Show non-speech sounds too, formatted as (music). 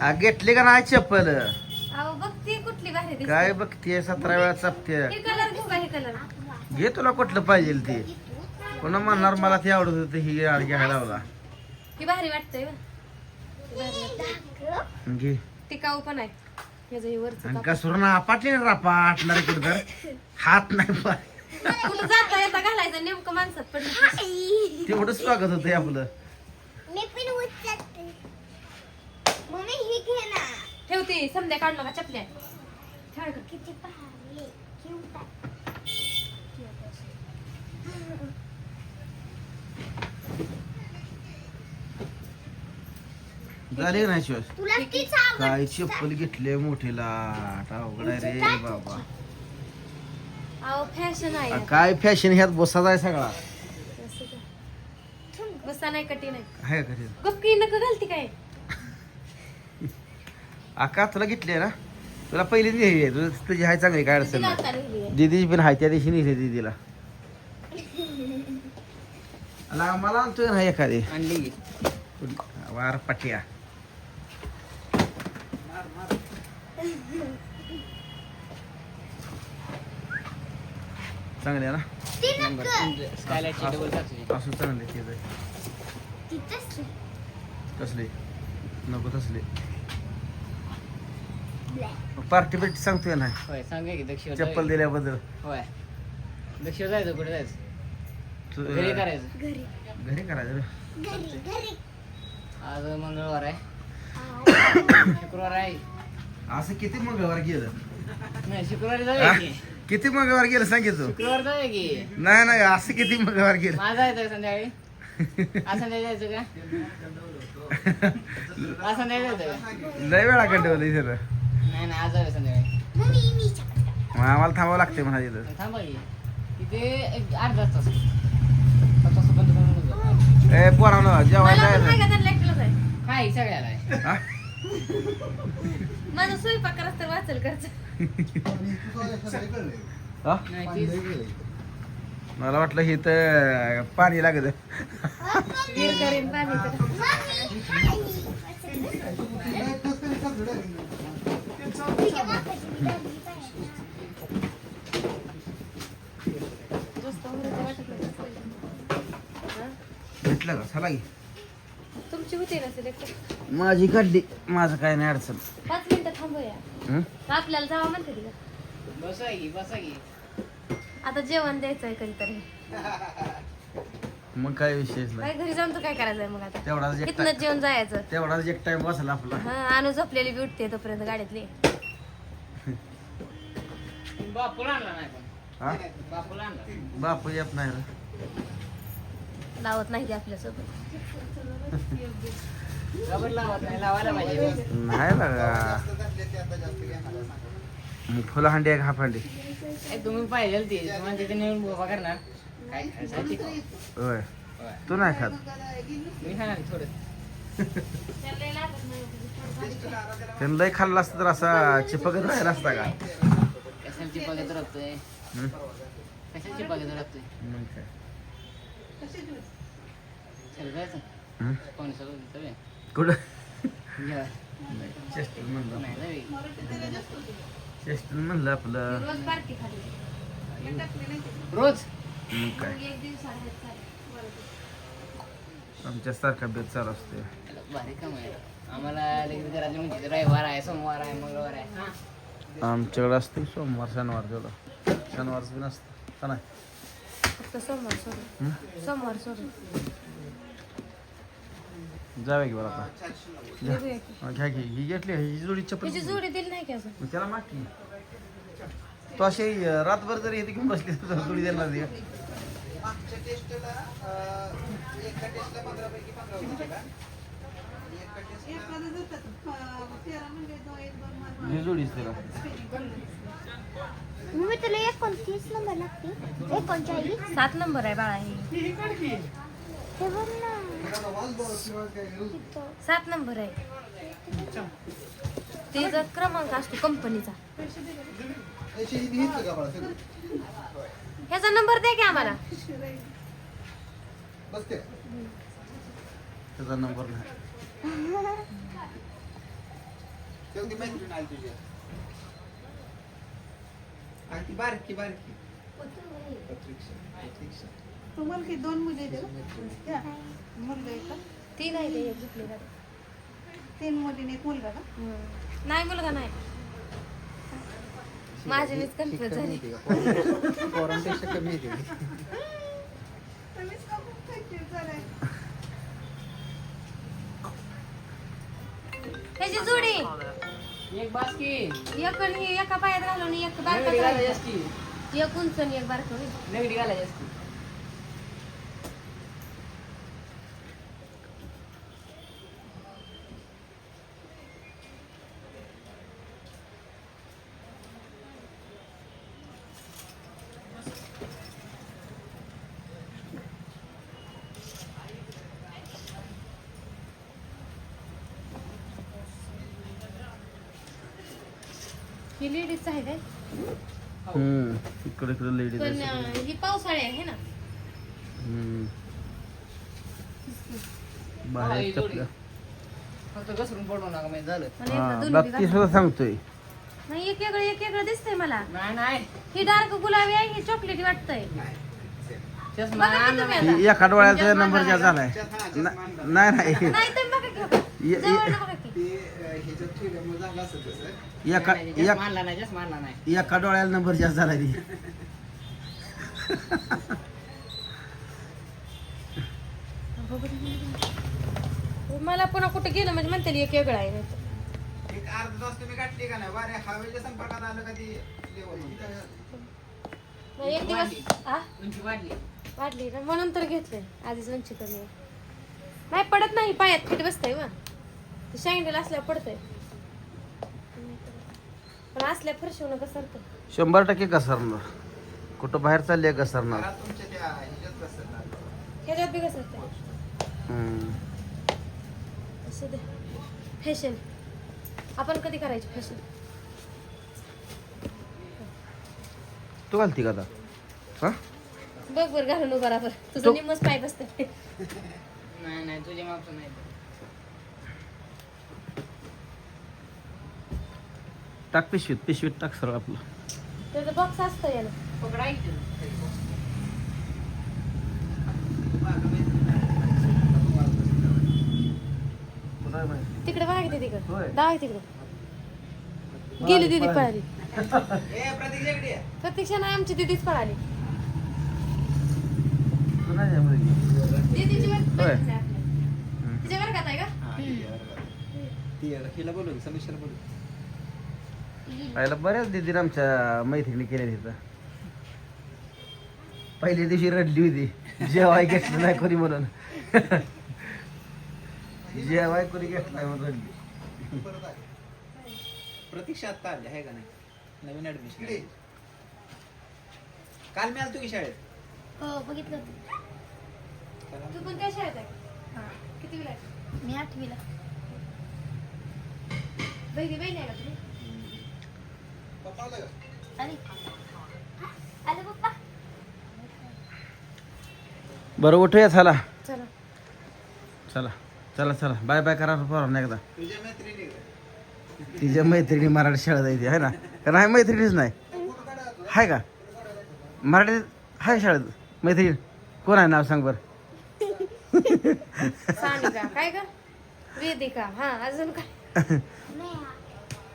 आ, घेतली का नाही चप्पल? अहो बघते कुठली भारी दिसते. काय बघतीये? सतरा वेळा चपते. हे कलर घेऊ का हे कलर घे तुला कुठलं पाहिजे ते. पुन्हा म्हणणार मला ते आवडत होतं ही गाडी घ्यायला लावला. ही भारी वाटतंय बा. ही भारी वाटतंय. घे. टिकाऊ पण आहे. ह्याचं हे वरचं आणि कापड. कसुर ना पाटली ना पाटणार कुठं तर. हात नाही पाय तुला जाता येता घालायचं नेमकं माणसात पडलं. तेवढंच स्वागत होतं आपलं. मी पण उचलते. मम्मी ही घे ना. ठेवते समध्या काढलो का चपल्या. ठेव का? किती भारी क्यूट आहे. झाली का नाही तुला तीच काय चप्पल घेतले मोठीला. अवघड आहे रे बाबा. अहो फॅशन आहे आ, काय फॅशन ह्यात बसा जाय सगळा? बसा नाही कटी नाही आहे? गपकी नका घालती काय? आका तुला घेतली ना? तुला पहिली नेली आहे. तुझी तुझी हाय चांगली काय अडचण नाही. दीदी पण हाय त्या दिवशी नेली दीदीला. (laughs) मला आणतोय ना एखादी. आणली वार पटिया चांगले आहे ना? असं चांगले ते कसले? नको तसले. पार्टी बिर्टी सांगतोय ना होय सांगा की दक्षिण चप्पल दिल्याबद्दल. होय. दक्षिण जायचं कुठे जायचं? तू- घरी करायचं. घरी. घरी करायचं रे. घरी घरी. आज मंगळवार आहे. आ, (coughs) शुक्रवार आहे. असं किती मंगळवार गेलं? नाही शुक्रवारी हा? जाऊया की. किती मंगळवार गेलं सांग की तू. शुक्रवार जाऊया की. नाही नाही असं किती मंगळवार गेलं? माझा आहे संध्याकाळी. आज संध्याकाळी जायचं का? (laughs) आज संध्याकाळी जायचं का? लय वेळा कंटिवलं इथं. नाही नाही आज जाऊया संध्याकाळी. मम्मी मी चपट मग आम्हाला थांबावं लागते म्हणा इथं थांबा की. इथे एक अर्धा तास सात वाजता बंद करून जाऊ. ए पोरांनो जेवायला मला पण जायचं त्यांना काय सगळ्याला आहे? हा? माझा स्वयंपाक तर वाचल खर्च. हा? नाही तीच. मला वाटलं हे तर पाणी लागत. करेन पाणी तर. मम्मी खाली भेटलं का? चला की. तुमची होती ना सिलेक्ट माझी काढली. माझं काय नाही अडचण. पाच मिनिटं थांबूया. हं? आपल्याला जावं म्हणते तिला बसा की बसा की. आता जेवण द्यायचं आहे कधीतरी (laughs) मग काय विशेष नाही. काय घरी जाऊन तर काय करायचंय मग आता? तेवढाच एक इथनच जेवण जायचं. तेवढाच एक टाइम बसला आपला. हा आणू झोपलेली बी उठते तोपर्यंत गाडीतली. (laughs) बापूला आणला नाही पण. हा? बापूला आणला. बापू येत नाही रे. लावत नाही ते आपल्यासोबत. रबर लावत नाही लावायला पाहिजे नाही मग फुलं हांडी आहे का हाफ हांडी ए, तुम्ही पाहिजे ती तुम्हाला तिथे नेऊन उभा करणार. काय. होय. तू नाही खात? मी खाणार थोडं. त्यानं लय खाल्लं असतं तर असा चिपकत राहिला असता का? कशाला चिपागत राहतोय? कशाला राहतोय? मग काय? चल जायचं? कोण सोबत जाऊया कुठं? म्हणलं. म्हणलं आपलं. रोज? मग काय. आमच्या सारखा बेत चालू असते. याला भारी काम आहे. आम्हाला म्हणजे रविवार आहे सोमवार आहे मंगळवार आहे. हा. आमच्याकडे असते सोमवार शनिवार तेवढं शनिवारच बी नसतं का नाही? फक्त सोमवार सोडून? सोमवार सोडून जाऊया की बरं आता. घ्या. की. हा, घ्या की. ही घेतली ही जोडी चप्पल जोडी दिली नाही की अजून? मग त्याला माग की तो अशी अं, रातभर जर येते घेऊन बसली तर जोडी देणार नाही का? ही जोडीच त्याला. मम्मी तुला एकोणतीस नंबर लागते. एकोणचाळीस. सात नंबर आहे बाळा ही. हे बघ ना. तिथं. सात नंबर आहे. तिचा क्रमांक असतो कंपनीचा. ह्याचा नंबर द्या की आम्हाला. त्याचा नंबर नाही. बारकी बारकी. तुम्हाला की दोन मुली मुलगा आहे का? ती नाही ते. तीन मुली आणि एक मुलगा का. नाही मुलगा नाही. माझी मीच कन्फ्युज झाली. पोरांपेक्षा कमी येते? ह्याची जोडी. एक बास्की एक एका पायात घालून एक बारका एक उंच आणि एक बारक नगडी घालायची असती. ही लेडीज आहे काय इकडे इकडे लेडीज पण अं, ही पावसाळी आहे ना? बाहेर जोडी. चपल्या फक्त घसरून पडू नका माहिती झालं. मला हा एकदा दुलबी बाकी घाल. सुद्धा सांगतोय. नाही एक वेगळं एक वेगळं दिसतंय मला. नाही नाही. ही डार्क गुलाबी आहे ही चॉकलेटी वाटतंय. चष्मा बघा की तुम्ही. एका डोळ्याचा नंबर जास्त झालाय. न- नाही नाही. नाही तुम्ही बघा की. बघा. ये- जवळनं बघा की. एका एक- नाही नाही एका डोळ्याला नंबर जास्त झाला ती दे. मला पुन्हा कुठे गेलं म्हणजे म्हणते एक वेगळं आहे नाही तर. एक अर्धा तास तुम्ही काढली का नाही? वारे हवेच्या संपर्कात आलं का ती नाही, एक दिवस हा उंची वाढली. वाढली ना म्हणून तर घेतलंय आधीच उंची कमी आहे. नाही पडत नाही पायात फिट बसतंय वा. ते शँडल असल्यावर पडतंय. पण असल्या शंभर टक्के घसरणार. कुठं बाहेर चालले घसरणार. ह्याच्यात बी कसं हम्म. असं दे. फॅशन आपण कधी करायची फॅशन तू घालती का आता? हा? बघ बरं घालून उभा बरं. तुझं तो- निम्मच पाय बसते नाही नाही तुझ्या मापचं नाही. टाक पिशवीत पिशवीत टाक सरळ आपलं. त्याचं बॉक्स असतं याला. तिकडे बघा किती तिकडे. गेली दिदी पळाली. (laughs) ए प्रतीक्षा नाही आमची दिदीच पळाली. तू. दिदीची वर- होय. मैत्रीण आहे आपल्या. तिच्या वर्गात आहे का? हिला बोलू समीक्षाला बोलू पहिला बऱ्याच दिदीने आमच्या मैत्रिणी केल्या तिथं. पहिल्या दिवशी रडली होती. जेवाय घेतलं नाही कोणी म्हणून. जेवाय कोणी घेतलं नाही म्हणून रडली. प्रतीक्षा आता आली आहे का नाही? नवीन ऍडमिशन काल मी आलतो की शाळेत? हो बघितलं होतं. तू कोणत्या शाळेत आहे? किती विला मी आठवीला. बहिणी बहिणी आहे का तुम्ही आली आले पप्पा बरं उठूया चला. चला. चला चला चला. बाय बाय करा पोरांना एकदा. तिच्या मैत्रिणी मराठी शाळेत जायची आहे ना? का नाही मैत्रिणीच नाही. आहे का? मराठीत आहे शाळेत. मैत्रीण. कोण आहे? नाव सांग बरं. काय का वेदिका. हा अजून काय? नाही (laughs)